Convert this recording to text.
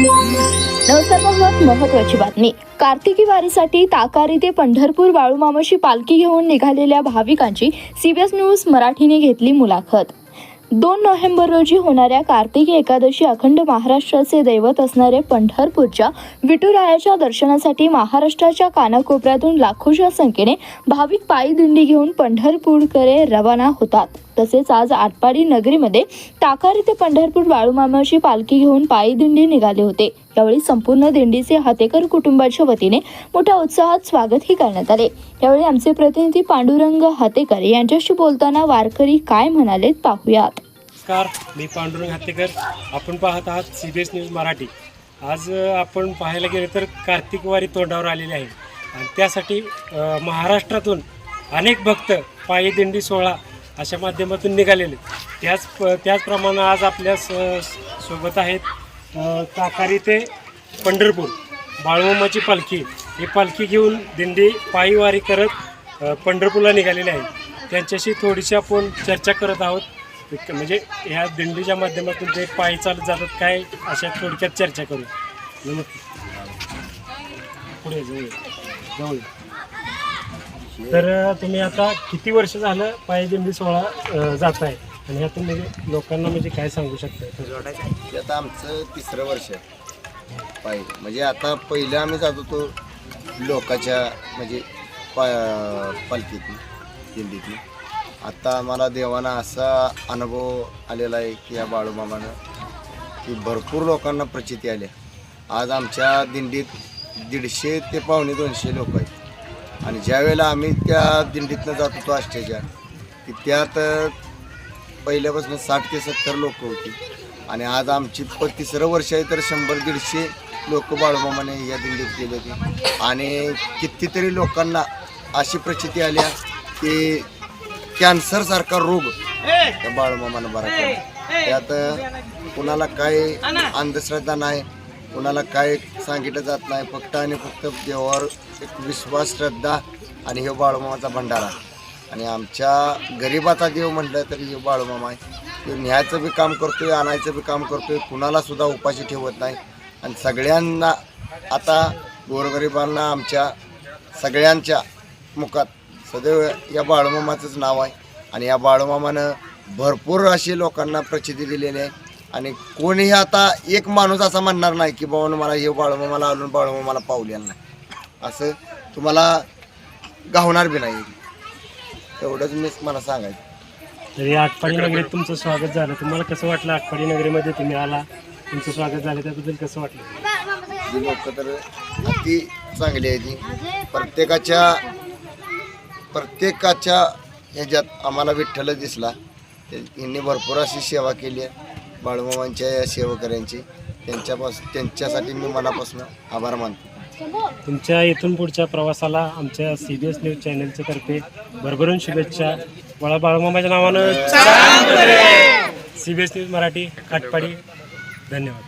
नमस्कार महत्वाची बातमी. कार्तिकी वारीसाठी ताकारी ते पंढरपूर वाळूमामाशी पालखी घेऊन निघालेल्या भाविकांची सीबीएस न्यूज मराठीने घेतली मुलाखत. दोन नोव्हेंबर रोजी होणाऱ्या कार्तिकी एकादशी अखंड महाराष्ट्राचे दैवत असणारे पंढरपूरच्या विठुरायाच्या दर्शनासाठी महाराष्ट्राच्या कानाकोपऱ्यातून लाखोच्या संख्येने भाविक पायी दिंडी घेऊन पंढरपूरकडे रवाना होतात. तसेच आज आटपाडी नगरीमध्ये ताकारी ते पंढरपूर बाळूमामाची पालखी घेऊन पायी दिंडी निघाले होते. यावेळी संपूर्ण दिंडीचे हातेकर कुटुंबाच्या वतीने मोठ्या उत्साहात स्वागतही करण्यात आले. यावेळी आमचे प्रतिनिधी पांडुरंग हातेकर यांच्याशी बोलताना वारकरी काय म्हणालेत पाहूयात. नमस्कार मी पांडुरंग हत्तेकर आपण पाहत आहात C B S news Marathi. आज आपण पाहायला गेलं तर कार्तिक वारी तोंडावर आलेली आहे. आणि त्यासाठी महाराष्ट्रातून अनेक भक्त पायी दिंडी सोहळा अशा माध्यमातून निघालेले. त्याच प- त्याचप्रमाणे आज आपल्या स सोबत आहेत ताकारी ते पंढरपूर. बाळूमामाची पालखी. ही पालखी घेऊन दिंडी पायीवारी करत पंढरपूरला निघालेली आहे त्यांच्याशी थोडीशी आपण चर्चा करत आहोत. म्हणजे ह्या दिंडीच्या माध्यमातून ते पायी चालत जातात काय अशा थोडक्यात चर्चा करू. नमस्कार. पुढे जवळ जवळ तर तुम्ही आता किती वर्ष झालं पायी दिंडी सोहळा जात आहे आणि ह्यातून म्हणजे लोकांना म्हणजे काय सांगू शकता? ते आता आमचं तिसरं वर्ष आहे. म्हणजे आता पहिलं आम्ही जात होतो लोकाच्या म्हणजे पा पालखीतून दिंडीतून. आता आम्हाला देवाना असा अनुभव आलेला आहे की या बाळूमामानं की भरपूर लोकांना प्रचिती आल्या आज आमच्या दिंडीत दीडशे ते पावणे दोनशे लोक आणि ज्यावेळेला आम्ही त्या दिंडीतनं जात होतो आष्ट्याच्या की त्यात पहिल्यापासून साठ ते सत्तर लोक होती. आणि आज आमची प तिसरं वर्ष आहे तर शंभर दीडशे लोक बाळूमामाने या दिंडीत गेले होते. आणि कितीतरी लोकांना अशी प्रचिती आल्या की कॅन्सरसारखा रोग त्या बाळूमामानं बरा केला त्यात कुणाला काय अंधश्रद्धा नाही कुणाला काय सांगितलं जात नाही फक्त आणि फक्त देवावर एक विश्वास श्रद्धा आणि हे बाळूमामाचा भंडारा. आणि आमच्या गरिबाचा देव म्हटलं तरी हे बाळूमामा आहे. तो न्यायचं बी काम करतो आहे आणायचं बी काम करतो आहे कुणालासुद्धा उपाशी ठेवत नाही. आणि सगळ्यांना आता गोरगरिबांना आमच्या सगळ्यांच्या मुखात सदैव या बाळूमामाचंच नाव आहे. आणि या बाळूमामानं भरपूर अशी लोकांना प्रचिती दिलेली आहे. आणि कोणीही आता एक माणूस असा म्हणणार नाही की बाबा मला हे बाळूमामाला आलून बाळूमामाला पावलेलं नाही. असं तुम्हाला गावणार बी नाही. एवढंच मी मला सांगायचं. तरी आटपाडी नगरीत तुमचं स्वागत झालं. तुम्हाला कसं वाटलं आटपाडी नगरीमध्ये तुम्ही आला? तुमचं स्वागत झालं त्याबद्दल कसं वाटलं? जी लोक तर अति चांगली आहे ती प्रत्येकाच्या प्रत्येकाच्या ह्याच्यात आम्हाला विठ्ठल दिसला. ते- यांनी भरपूर अशी सेवा केली आहे. बाळूमामांच्या या सेवकऱ्यांची त्यांच्यापासून त्यांच्यासाठी मी मनापासून आभार मानतो. तुमच्या इथून पुढच्या प्रवासाला आमच्या सी बी एस न्यूज चॅनलच्या तर्फे भरभरून शुभेच्छा. बाळा बाळूमामाच्या नावानं. C B S news Marathi Katpadi. धन्यवाद.